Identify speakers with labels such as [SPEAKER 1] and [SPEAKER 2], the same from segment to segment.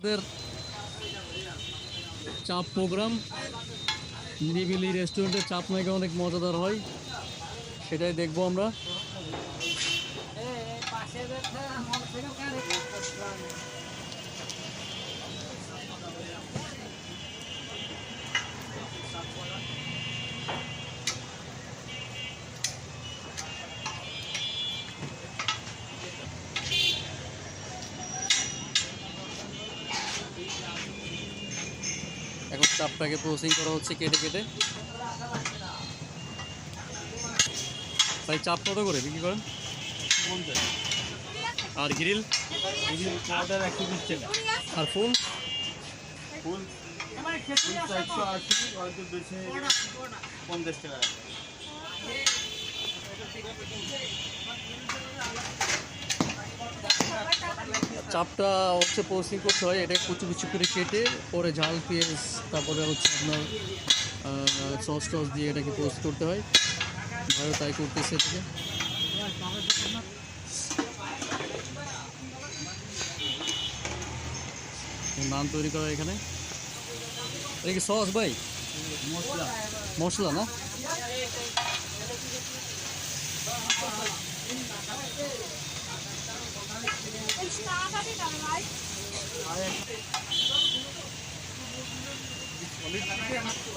[SPEAKER 1] আমাদের চাপ প্রোগ্রাম। নিরিবিলি রেস্টুরেন্টের চাপ নাকি অনেক মজাদার হয় সেটাই দেখব আমরা। এখন চাপটাকে প্রসেসিং করা হচ্ছে কেটে কেটে। ভাই চাপ কত করে? বিক্রি করেন? আর গ্রিল আর ফুল?
[SPEAKER 2] ফুল পঞ্চাশ টাকা
[SPEAKER 1] চাপটা হচ্ছে প্রসেসিং করতে হয়, এটা কুচু কুচু করে কেটে পরে ঝাল পেঁয়াজ, তারপরে হচ্ছে আপনার সস টস দিয়ে এটাকে পোস্ট করতে হয়। ভালো তাই করতেছে এটাকে। নান তৈরি করা হয় এখানে। এটা কি সস ভাই?
[SPEAKER 2] মশলা।
[SPEAKER 1] মশলা না?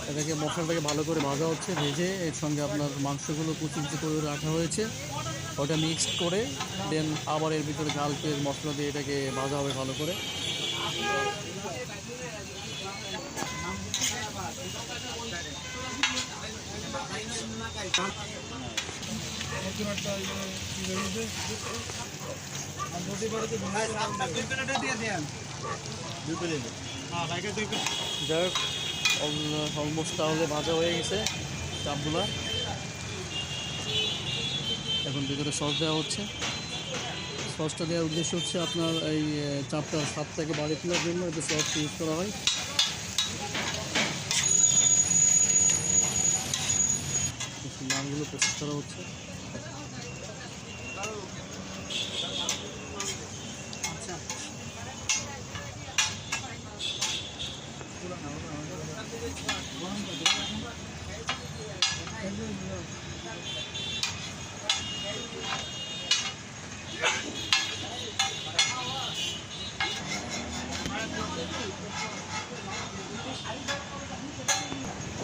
[SPEAKER 1] এটাকে মশলাটাকে ভালো করে ভাজা হচ্ছে, ভেজে এর সঙ্গে আপনার মাংসগুলো কুচি কুচি করে রাখা হয়েছে। ওটা মিক্সড করে দেন আবার এর ভিতরে ঝাল পেঁয়াজ মশলা দিয়ে এটাকে ভাজা হবে ভালো করে।
[SPEAKER 2] দুই প্লেট
[SPEAKER 1] যাই হোক তাহলে ভাজা হয়ে গেছে চাপগুলা। এখন ভিতরে সস দেওয়া হচ্ছে। সসটা দেওয়ার উদ্দেশ্য হচ্ছে আপনার এই আহ, চাপটার স্বাদটাকে বাড়িয়ে তোলার জন্য এতে সস ইউজ করা হয়। নামগুলো প্রস্তুত করা হচ্ছে।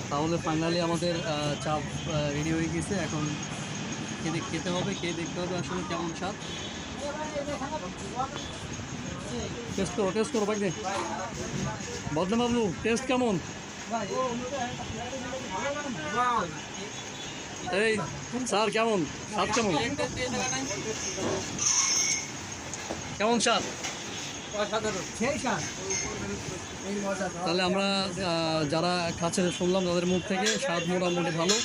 [SPEAKER 1] তাহলে ফাইনালি আমাদের চাপ রেডি হয়ে গেছে। এখন খেতে খেতে হবে, খেয়ে দেখতে হবে আসলে কেমন স্বাদ। টেস্ট করো টেস্ট করো বাকি বদনাবাবু টেস্ট কেমন? এই, স্যার কেমন? স্বাদ কেমন? কেমন স্বাদ? তাহলে আমরা আহ, যারা কাছে শুনলাম তাদের মুখ থেকে স্বাদ মোটামুটি ভালো।